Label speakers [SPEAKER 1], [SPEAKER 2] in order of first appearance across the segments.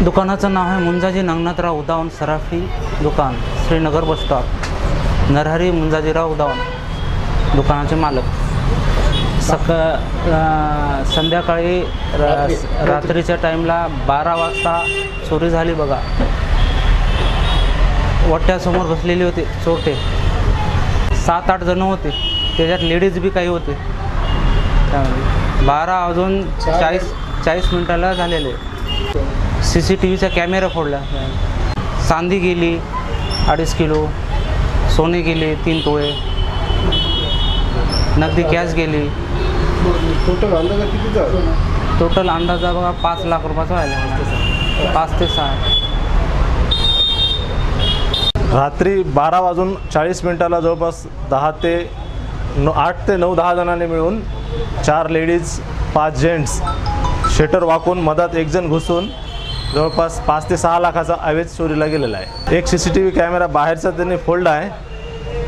[SPEAKER 1] दुकानाचं नाव आहे मुंजाजी नागनाथराव उदावन सराफी दुकान श्रीनगर बस स्टॉप. नरहरी मुंजाजीराव उदावन दुकानाचे मालक. सका संध्याकाळी रा- रात्रीच्या टाईमला बारा वाजता चोरी झाली बघा. वट्ट्यासमोर बसलेली होते चोरटे. सात आठ जणं होते. त्याच्यात लेडीज बी काही होते. त्यामध्ये बारा वाजून चाळीस चाळीस मिनिटाला झालेले. सी सी टी व्हीचा कॅमेरा फोडला. चांदी गेली अडीच किलो. सोने गेले तीन तोळे. नगदी कॅश गेली.
[SPEAKER 2] टोटल अंदाजा कितीचा
[SPEAKER 1] टोटल अंदाजा बघा पाच लाख रुपयाचा व्हायला पाच ते सहा.
[SPEAKER 3] रात्री बारा वाजून चाळीस मिनिटाला जवळपास दहा ते न आठ ते नऊ दहा जणांनी मिळून चार लेडीज पाच जेंट्स शेटर वाकून मधात एक जण घुसून जवळपास पाच ते सहा लाखाचा अवैध चोरीला गेलेला आहे. एक C C T V camera बाहेरचा त्यांनी फोल्ड आहे.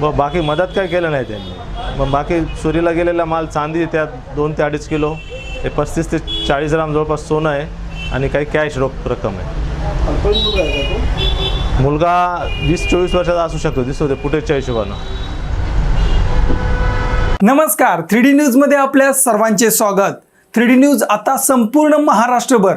[SPEAKER 3] व बाकी मदत काय केलं नाही त्यांनी. मग बाकी चोरीला गेलेला माल चांदी त्यात दोन ते अडीच किलो हे पस्तीस ते चाळीस ग्राम जवळपास सोनं आहे आणि काही कॅश रोख रक्कम आहे.
[SPEAKER 2] मुलगा
[SPEAKER 3] मुलगा वीस चोवीस वर्षाचा असू शकतो दिसतो ते फुटेजच्या हिशोबानं.
[SPEAKER 4] नमस्कार थ्री डी न्यूजमध्ये आपल्या सर्वांचे स्वागत. थ्री डी न्यूज आता संपूर्ण महाराष्ट्रभर